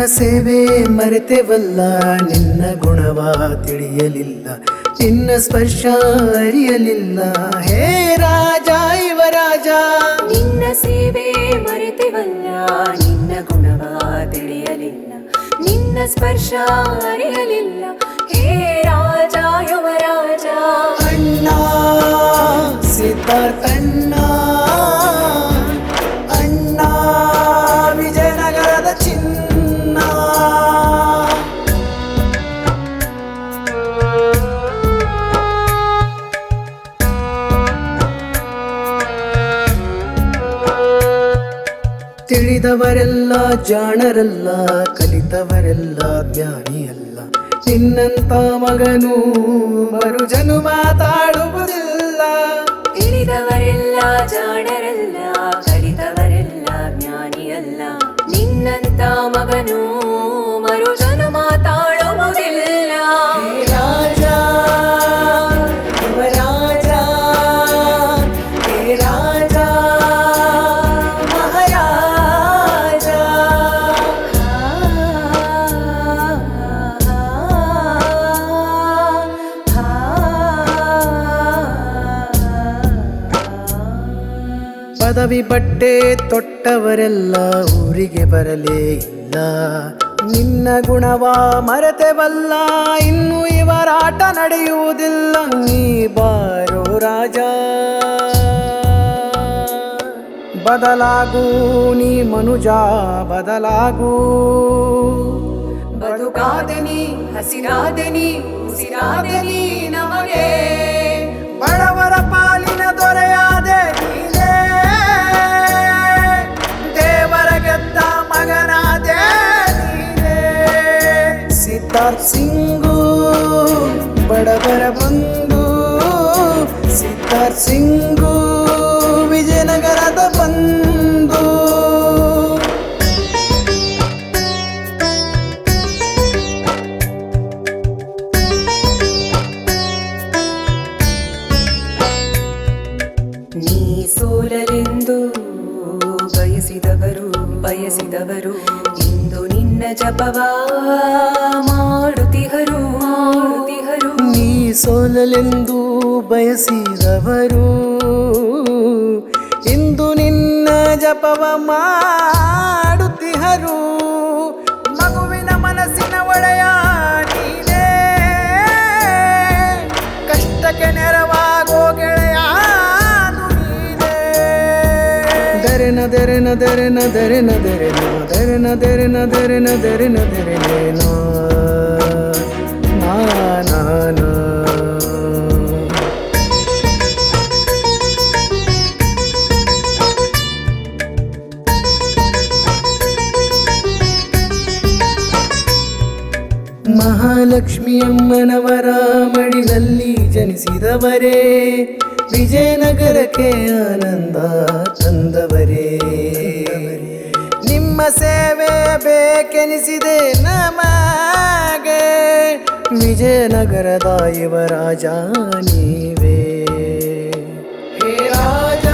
ನಿನ್ನ ಸೇವೆ ಮರೆತೆವಲ್ಲ ನಿನ್ನ ಗುಣವ ತಿಳಿಯಲಿಲ್ಲ ನಿನ್ನ ಸ್ಪರ್ಶ ಅರಿಯಲಿಲ್ಲ. ಹೇ ರಾಜ ಇವ ರಾಜ! ನಿನ್ನ ಸೇವೆ ಮರೆತೆವಲ್ಲ ನಿನ್ನ ಗುಣವ ತಿಳಿಯಲಿಲ್ಲ ನಿನ್ನ ಸ್ಪರ್ಶ ಅರಿಯಲಿಲ್ಲ. ಹೇ ರಾಜ ಯುವ ರಾಜ! ಅಣ್ಣ ಸಿದ್ಧಾರ್ಥಣ್ಣ ತಿಳಿದವರೆಲ್ಲ ಜಾಣರಲ್ಲ ಕಲಿತವರೆಲ್ಲ ಜ್ಞಾನಿಯಲ್ಲ. ನಿನ್ನಂತ ಮಗನು ಮರು ಜನು ಮಾತಾಡುವುದಿಲ್ಲ ಪದವಿ ಬಟ್ಟೆ ತೊಟ್ಟವರೆಲ್ಲ ಊರಿಗೆ ಬರಲೇ ಇಲ್ಲ. ನಿನ್ನ ಗುಣವ ಮರೆತೆವಲ್ಲ, ಇನ್ನು ಇವರಾಟ ನಡೆಯುವುದಿಲ್ಲ. ನೀ ಬಾರೋ ರಾಜ. ಬದಲಾಗೂ, ನೀ ಮನುಜ, ಬದಲಾಗೂ. ಬದುಕಾದನಿ ಹಸಿರಾದನಿ ಉಸಿರಾದನಿ ನಮಗೆ. ಸಿಂಗು ಬಡವರ ಬಂಧು ಸಿದ್ಧಾರ್ಥ್ ಸಿಂಗು ವಿಜಯನಗರದ ಬಂಧು. ನೀ ಸೋಲಲೆಂದು ಬಯಸಿದವರು ಬಯಸಿದವರು. ನಿನ್ನ ಜಪವ ಮಾಡುತ್ತಿಹರು ಮಾಡುತ್ತಿಹರು ನೀ ಸೋಲಲೆಂದು ಬಯಸಿದವರು ಇಂದು ನಿನ್ನ ಜಪವ ಮಾಡುತ್ತಿಹರು ನದರೆ ನದರೆ ನದರೆ ನದರೆ ನದರೆ ನದರೆ ನದರೆ ನದರೆ ದರೆನ ನಾ ನಾ ನಾ. ಮಹಾಲಕ್ಷ್ಮಿ ಅಮ್ಮನವರ ಮಡಿಲಲ್ಲಿ ಜನಿಸಿದವರೇ. ವಿಜಯನಗರಕ್ಕೆ ಆನಂದ ತಂದವರೇ ನಿಮ್ಮ ಸೇವೆ ಬೇಕೆನಿಸಿದೆ ನಮಗೆ. ವಿಜಯನಗರದ ಯುವರಾಜ ನೀವೇ. ಹೇ ರಾಜ.